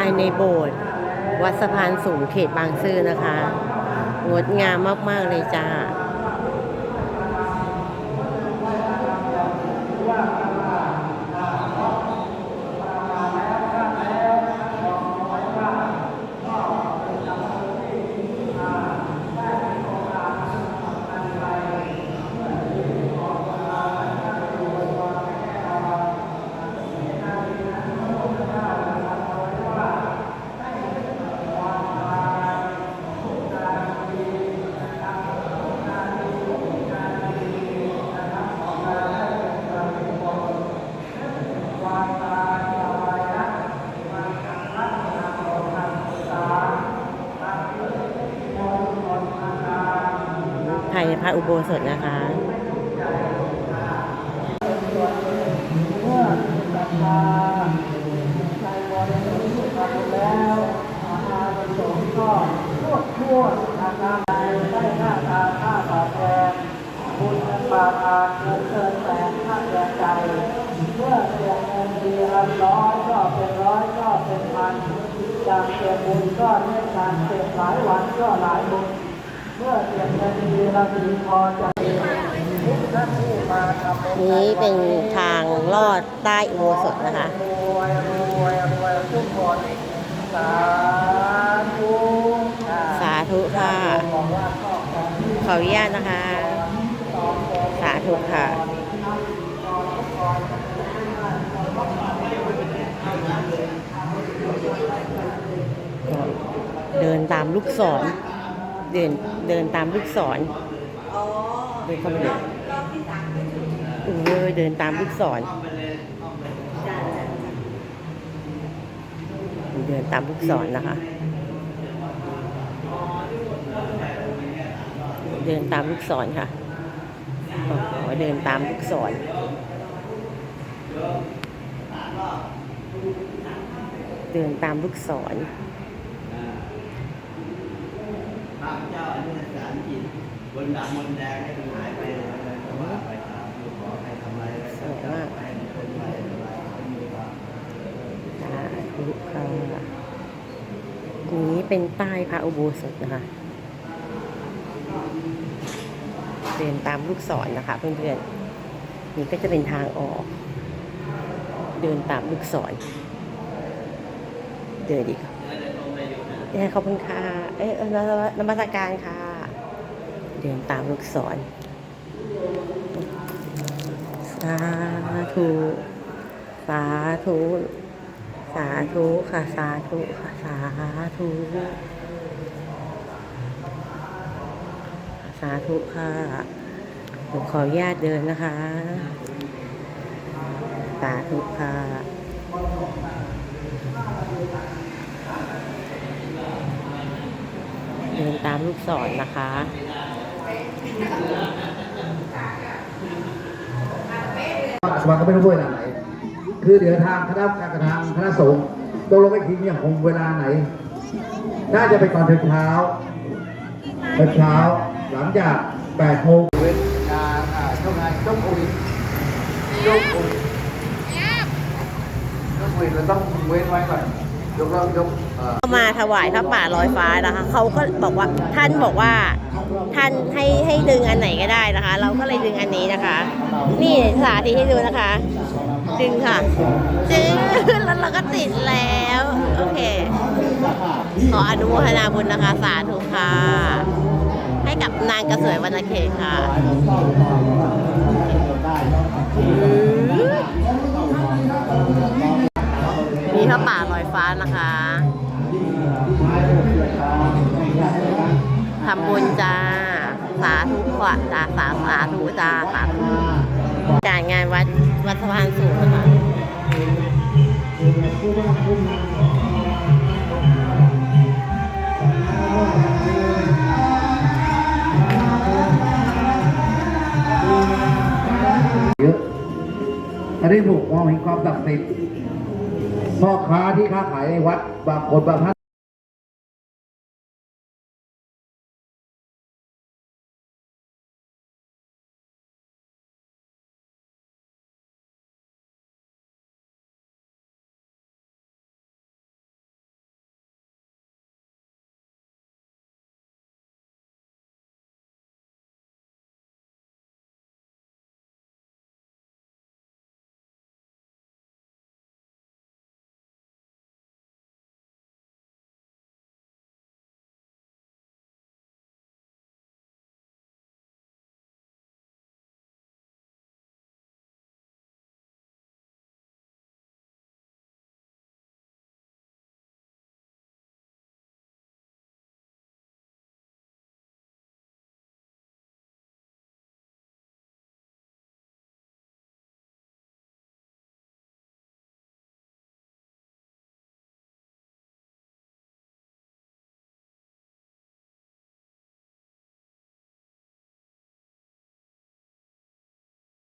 ายในโบสถ์วัดสะพานสูงเขตบางซื่อนะคะ งดงามมาก ๆ เลยจ้า พระอุโบสถนะคะทั่วอาการใดได้หน้าตาค่าตอบแทนบุญบาทาเงินเกินแสนค่าแก่ใจ เมื่อเสียเงินทีละร้อยก็เป็นร้อยก็เป็นพัน จากเสียบุญก็ได้การเสียหลายวันก็หลายบุญ นี้เป็นทางลอดใต้อุโบสถนะคะสาธุค่ะ ขออนุญาตนะคะ สาธุค่ะเดินตามลูกศร เดินเดินตามลูกศรเดินเข้าไปเลยเออเดินตามลูกศรเดินตามลูกศรนะคะ เดินตามลูกศรค่ะโอ้โหเดินตามลูกศรเดินตามลูกศร พระเจ้าอนุสารจิต บนดำมนแดงให้มันหายไปเลยเพราะว่าไปตามลูกขอใครทำอะไรก็สวยมาให้มันเป็นไปอะไรให้มีความสาธุค่ะตรงนี้เป็นใต้พระอุโบสถนะคะเดินตามลูกศรนะคะ เพื่อนๆ นี่ก็จะเป็นทางออก เดินตามลูกศร เดินดีค่ะเอ้ยขอบคุณค่ะ เอ้ยเอ้ยนมนมัสการค่ะ ดินตามลูกศรสาธุสาธุสาธุค่ะสาธุค่ะสาธุสาธุค่ะผมขออนุญาตเดินนะคะ สาธุค่ะเดินตามลูกศรนะคะ อาสวะก็ไม่รู้ด้วยนะไหน คือเดี๋ยวทางคณะการทางคณะสงฆ์ตกลงไปทีเนี่ยคงเวลาไหน น่าจะไปก่อนถึงเช้าเช้าเช้า หลังจาก8โมงเว้นงานอ่าช่วงงานช่วงโควิดช่วงโควิดช่วงโควิดเราต้องเว้นไว้ก่อนยกเลิกยกเอ่อเข้ามาถวายพระป่าลอยฟ้านะคะเขาก็บอกว่าท่านบอกว่า ท่านให้ให้ดึงอันไหนก็ได้นะคะ เราก็เลยดึงอันนี้นะคะ นี่สาธิตให้ดูนะคะ ดึงค่ะดึงแล้วเราก็ติดแล้ว โอเค ขออนุโมทนาบุญนะคะ สาธุค่ะ ให้กับนางกระสวยวรรณเขตค่ะอืมมีพระป่าลอยฟ้านะคะทำบุญจ้า สาธุขวะจ้าสาสาธุจาสาธุการงานวัดวัดสะพานสูงนะคะเยอะอันนี้ผมมองเห็นความศักดิ์สิทธิ์พ่อค้าที่ค้าขายในวัดบางคนบางท่าน